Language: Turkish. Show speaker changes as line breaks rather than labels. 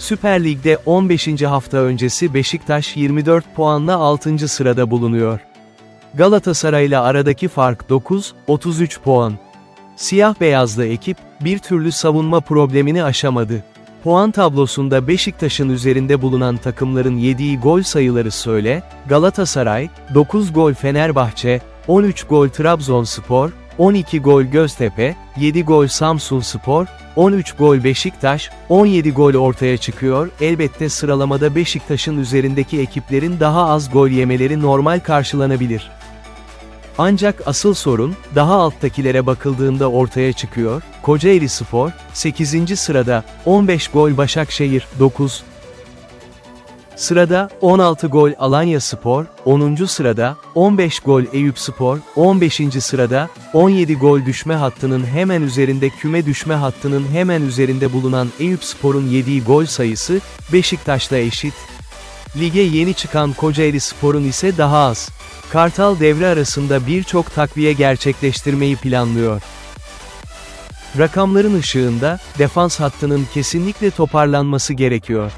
Süper Lig'de 15. hafta öncesi Beşiktaş 24 puanla 6. sırada bulunuyor. Galatasaray ile aradaki fark 9, 33 puan. Siyah beyazlı ekip, bir türlü savunma problemini aşamadı. Puan tablosunda Beşiktaş'ın üzerinde bulunan takımların yediği gol sayıları söyle, Galatasaray, 9 gol Fenerbahçe, 13 gol Trabzonspor, 12 gol Göztepe, 7 gol Samsunspor, 13 gol Beşiktaş, 17 gol ortaya çıkıyor. Elbette sıralamada Beşiktaş'ın üzerindeki ekiplerin daha az gol yemeleri normal karşılanabilir. Ancak asıl sorun, daha alttakilere bakıldığında ortaya çıkıyor, Kocaeli Spor, 8. sırada, 15 gol Başakşehir, 9. Sırada, 16 gol Alanya Spor, 10. sırada, 15 gol Eyüp Spor, 15. sırada, 17 gol düşme hattının hemen üzerinde küme düşme hattının hemen üzerinde bulunan Eyüp Spor'un yediği gol sayısı, Beşiktaş'la eşit. Lige yeni çıkan Kocaeli Spor'un ise daha az. Kartal devre arasında birçok takviye gerçekleştirmeyi planlıyor. Rakamların ışığında, defans hattının kesinlikle toparlanması gerekiyor.